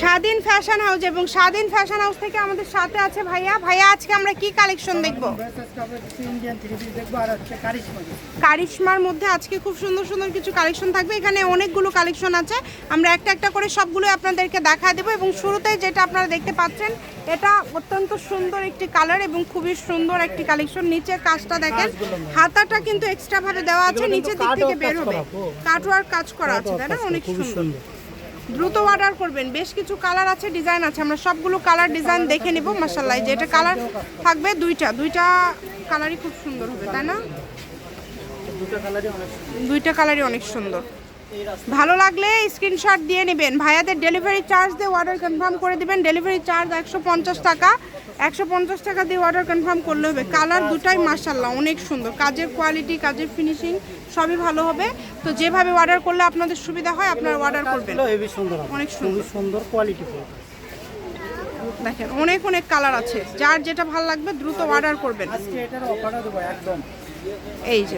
স্বাধীন fashion house এবং স্বাধীন ফ্যাশন হাউস থেকে আমাদের সাথে আছে ভাইয়া। ভাইয়া আজকে আমরা কি কালেকশন দেখব? কারিশমার মধ্যে আজকে খুব সুন্দর সুন্দর কিছু কালেকশন থাকবে। এখানে অনেকগুলো কালেকশন আছে। আমরা একটা একটা করে সবগুলো আপনাদেরকে দেখা দেবো এবং শুরুতে যেটা আপনারা দেখতে পাচ্ছেন এটা অত্যন্ত সুন্দর একটি কালার এবং খুবই সুন্দর একটি কালেকশন নিচের কাজটা দেখেন হাতাটা কিন্তু এক্সট্রা ভাবে দেওয়া আছে। নিচের দিক থেকে বের কাজ হবে। করা, কাটওয়ার কাজ করা আছে তাই না? অনেক সুন্দর। দ্রুত অর্ডার করবেন। বেশ কিছু কালার আছে ডিজাইন আছে। আমরা সবগুলো কালার ডিজাইন দেখে নিব মাসাল্লাহ যেটা কালার থাকবে দুইটা। দুইটা কালারই খুব সুন্দর হবে, তাই না? দুইটা কালারই অনেক সুন্দর। ভালো লাগলে স্ক্রিনশট দিয়ে নেবেন। ভাইয়াদের ডেলিভারি চার্জ দিয়ে অর্ডার কনফার্ম করে দেবেন। ডেলিভারি চার্জ একশো পঞ্চাশ টাকা। একশো পঞ্চাশ টাকা দিয়ে অর্ডার কনফার্ম করলে হবে। কালার দুটাই মার্শাল্লাহ অনেক সুন্দর। কাজের কোয়ালিটি কাজের ফিনিশিং সবই ভালো হবে। তো যেভাবে অর্ডার করলে আপনাদের সুবিধা হয় আপনারা অর্ডার করবেন। অনেক সুন্দর। সুন্দর কোয়ালিটি দেখেন অনেক অনেক কালার আছে। যার যেটা ভালো লাগবে দ্রুত অর্ডার করবেন। এই যে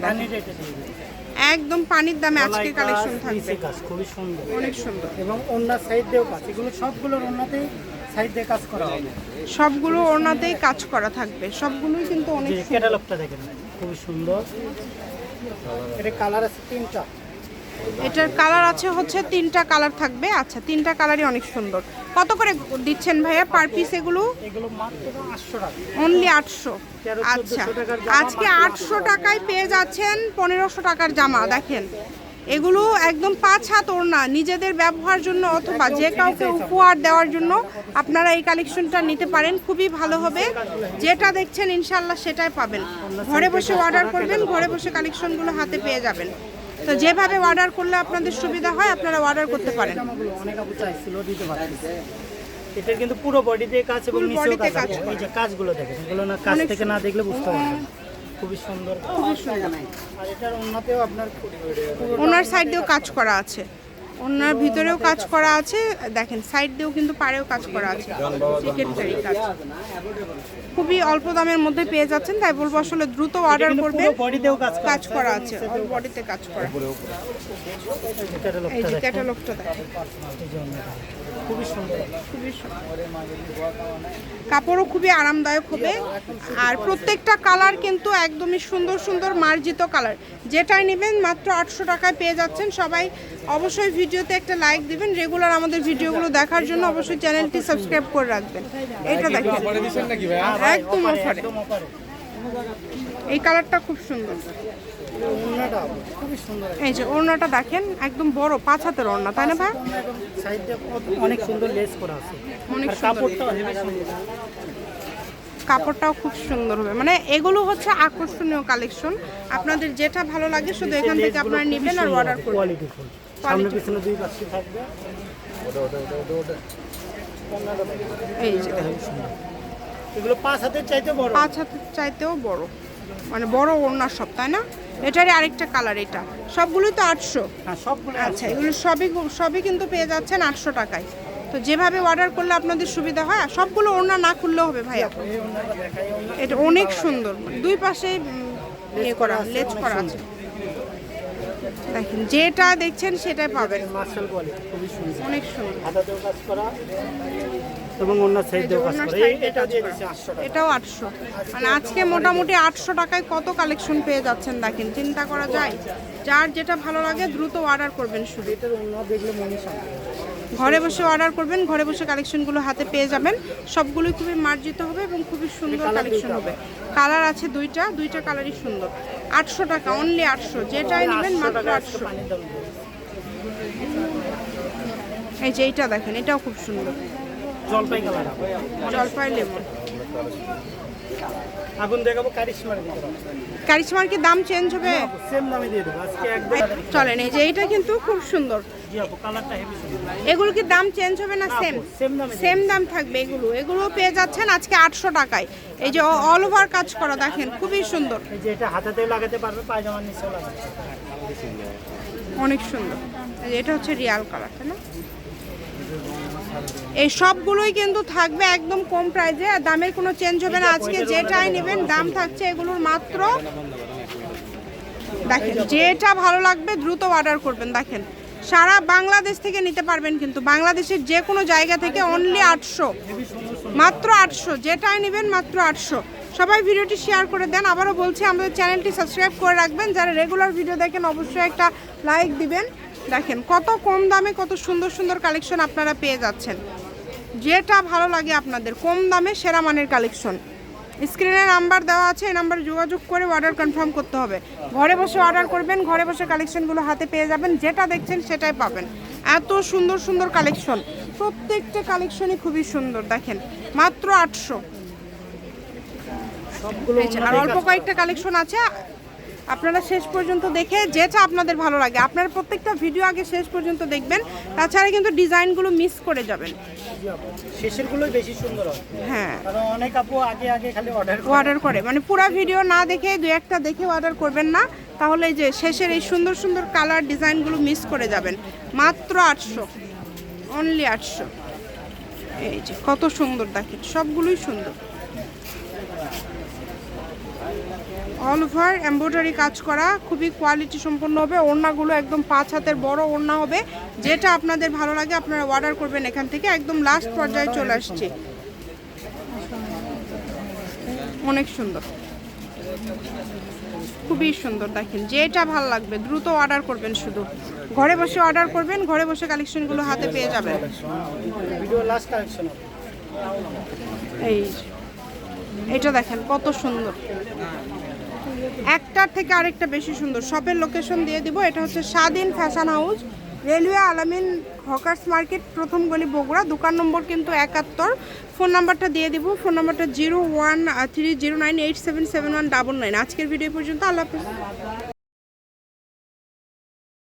একদম পানির দামে আজকে কালেকশন থাকবে। কাজ খুবই সুন্দর। অনেক সুন্দর। এবং অন্য সাইড দিয়েও কাজ এগুলো সবগুলোর অন্যতেই সাইড দিয়ে কাজ করা হবে। সবগুলো ওড়নাতেই কাজ করা থাকবে সবগুলোই কিন্তু অনেক ক্যাটালগটা দেখেন খুবই সুন্দর। এটা কালার আছে তিনটা। এটার কালার আছে হচ্ছে তিনটা কালার থাকবে। আচ্ছা তিনটা কালারই অনেক সুন্দর। কত করে দিচ্ছেন ভাইয়া পার পিস এগুলো? অনলি আটশো তেরো আচ্ছা আজকে আটশো টাকায় পেয়ে যাচ্ছেন পনেরোশো টাকার জামা দেখেন। এগুলো একদম পাঁচ হাত ওড়না নিজেদের ব্যবহার জন্য অথবা যে কাউকে উপহার দেওয়ার জন্য আপনারা এই কালেকশনটা নিতে পারেন খুবই ভালো হবে। যেটা দেখছেন ইনশাল্লাহ সেটাই পাবেন। ঘরে বসে অর্ডার করবেন ঘরে বসে কালেকশনগুলো হাতে পেয়ে যাবেন। তো যেভাবে অর্ডার করলে আপনাদের সুবিধা হয় আপনারা অর্ডার করতে পারেন। অনেক আপু চাইছিল দিতে পারতেছে কিন্তু পুরো বডিতে কাজ এবং নিচেও কাজ কাজ এই যে কাজগুলো দেখেন এগুলো না কাজ থেকে না দেখলে বুঝতে পারবেন খুবই সুন্দর। খুবই সুন্দর। আর এটার অন্যতেও আপনার ওনার সাইড দিয়েও কাজ করা আছে। ওনার ভিতরেও কাজ করা আছে দেখেন সাইড দিয়েও কিন্তু পাড়েও কাজ করা আছে। সেক্ষেত্রেই কাজ। খুবই অল্প দামের মধ্যে পেয়ে যাচ্ছেন তাই বলব আসলে দ্রুত অর্ডার করবে। বডিতেও কাজ কাজ করা আছে বডিতে কাজ করা। এই যে ক্যাটালগটা দেখেন। খুবই সুন্দর। খুবই কাপড়ও খুবই আরামদায়ক হবে। আর প্রত্যেকটা কালার কিন্তু একদমই সুন্দর সুন্দর মার্জিত কালার। যেটাই নেবেন মাত্র আটশো টাকায় পেয়ে যাচ্ছেন। সবাই অবশ্যই ভিডিওতে একটা লাইক দিবেন। রেগুলার আমাদের ভিডিওগুলো দেখার জন্য অবশ্যই চ্যানেলটি সাবস্ক্রাইব করে রাখবেন। এটা দেখেন। একদম অফারে এই কালারটা খুব সুন্দর। এই যে ওড়নাটা দেখেন একদম বড় পাঁচ হাতের ওড়না তাই না ভাই? অনেক সুন্দর লেস করা আছে। অনেক কাপড়টাও খুব সুন্দর হবে। মানে এগুলো হচ্ছে আকর্ষণীয় কালেকশন। আপনাদের যেটা ভালো লাগে শুধু এখান থেকে আপনারা নেবেন আর অর্ডার করবেন। কোয়ালিটি ফুল সামনে পিছনে দুই পাশে থাকবে। এই যে। এগুলো পাঁচ হাতের চাইতে বড়। পাঁচ হাতের চাইতেও বড়। মানে বড় ওড়নার সব তাই না? এটারই আরেকটা কালার এটা। সবগুলোই তো আটশো। হ্যাঁ সবগুলো আচ্ছা এগুলো সবই সবই কিন্তু পেয়ে যাচ্ছেন আটশো টাকায়। তো যেভাবে অর্ডার করলে আপনাদের সুবিধা হয় সবগুলো ওড়না না খুললেও হবে ভাইয়া। এটা অনেক সুন্দর। দুই পাশে ইয়ে করা লেজ করা আছে। দেখেন যেটা দেখছেন সেটাই পাবেন। অনেক সুন্দর। এবং অন্য সাইডেও কাজ করা। এটা দিয়ে এটাও আটশো। মানে আজকে মোটামুটি আটশো টাকায় কত কালেকশন পেয়ে যাচ্ছেন দেখেন চিন্তা করা যায়? যার যেটা ভালো লাগে দ্রুত অর্ডার করবেন শুধু। এটার অন্য দেখলে মনে ঘরে বসে অর্ডার করবেন ঘরে বসে কালেকশনগুলো হাতে পেয়ে যাবেন। সবগুলোই খুবই মার্জিত হবে এবং খুবই সুন্দর কালেকশন হবে। কালার আছে দুইটা দুইটা কালারই সুন্দর। আটশো টাকা অনলি আটশো। যেটাই নেবেন মাত্র আটশো এই যে এইটা দেখেন এটাও খুব সুন্দর। জলপাই কালার জলপাই লেমন আগুন দেখাবো কারিশমার কারিশমার কি দাম চেঞ্জ হবে? সেম দামে দিয়ে দেবো। আজকে একদম চলেন এই যে এইটা কিন্তু খুব সুন্দর। এগুলো কি দাম চেঞ্জ হবে না সেম সেম দাম থাকবে এগুলো। এগুলো পেয়ে যাচ্ছেন আজকে আটশো টাকায়। এই যে অল ওভার কাজ করা দেখেন খুবই সুন্দর। যে এটা হাতাতেও লাগাতে পারবে পায়জামার নিচেও লাগাতে অনেক সুন্দর। এটা হচ্ছে রিয়াল কালার তাই না? এই সবগুলোই কিন্তু থাকবে একদম কম প্রাইজে আর দামের কোনো চেঞ্জ হবে না। আজকে যেটাই নেবেন, দাম থাকছে এগুলোর মাত্র দেখেন, যেটা ভালো লাগবে দ্রুত অর্ডার করবেন। দেখেন, সারা বাংলাদেশ থেকে নিতে পারবেন কিন্তু। বাংলাদেশের যে কোনো জায়গা থেকে অনলি আটশো। মাত্র আটশো। যেটাই নেবেন মাত্র আটশো। সবাই ভিডিওটি শেয়ার করে দেন। আবারও বলছি, আমাদের চ্যানেলটি সাবস্ক্রাইব করে রাখবেন। যারা রেগুলার ভিডিও দেখেন, অবশ্যই একটা লাইক দিবেন। দেখেন, কত কম দামে কত সুন্দর সুন্দর কালেকশন আপনারা পেয়ে যাচ্ছেন। যেটা ভালো লাগে আপনাদের কম দামে সেরা মানের কালেকশন স্ক্রিনে নাম্বার দেওয়া আছে এই নাম্বারে যোগাযোগ করে অর্ডার কনফার্ম করতে হবে। ঘরে বসে অর্ডার করবেন ঘরে বসে কালেকশনগুলো হাতে পেয়ে যাবেন যেটা দেখছেন সেটাই পাবেন। এত সুন্দর সুন্দর কালেকশন প্রত্যেকটা কালেকশনই খুবই সুন্দর দেখেন মাত্র আটশো। আর অল্প কয়েকটা কালেকশন আছে আপনারা শেষ পর্যন্ত দেখে যেটা আপনাদের ভালো লাগে আপনারা প্রত্যেকটা ভিডিও আগে শেষ পর্যন্ত দেখবেন তাছাড়া কিন্তু ডিজাইনগুলো মিস করে যাবেন। বেশি সুন্দর হ্যাঁ। কারণ অনেক আপু আগে আগে খালি অর্ডার অর্ডার করে। মানে পুরো ভিডিও না দেখে দু একটা দেখে অর্ডার করবেন না তাহলে যে শেষের এই সুন্দর সুন্দর কালার ডিজাইনগুলো মিস করে যাবেন। মাত্র আটশো। অনলি আটশো। এই যে কত সুন্দর দেখেন সবগুলোই সুন্দর। অল ওভার এমব্রয়ডারি কাজ করা খুবই কোয়ালিটি সম্পন্ন হবে। ওড়নাগুলো একদম পাঁচ হাতের বড় ওড়না হবে। যেটা আপনাদের ভালো লাগে আপনারা অর্ডার করবেন এখান থেকে। একদম লাস্ট পর্যায়ে চলে আসছে। অনেক সুন্দর। খুবই সুন্দর দেখেন। যেটা ভালো লাগবে দ্রুত অর্ডার করবেন শুধু। ঘরে বসে অর্ডার করবেন ঘরে বসে কালেকশনগুলো হাতে পেয়ে যাবেন। এই এটা দেখেন কত সুন্দর। একটার থেকে আরেকটা বেশি সুন্দর। শপের লোকেশন দিয়ে দিব। এটা হচ্ছে Swadhin fashion house railway Alamin hawkers market প্রথম গলি বগুড়া, দোকান নম্বর কিন্তু একাত্তর। ফোন নাম্বারটা দিয়ে দিব। ফোন নাম্বারটা zero one three zero nine eight seven seven one double nine আজকের ভিডিও পর্যন্ত। আল্লাহ হাফিজ।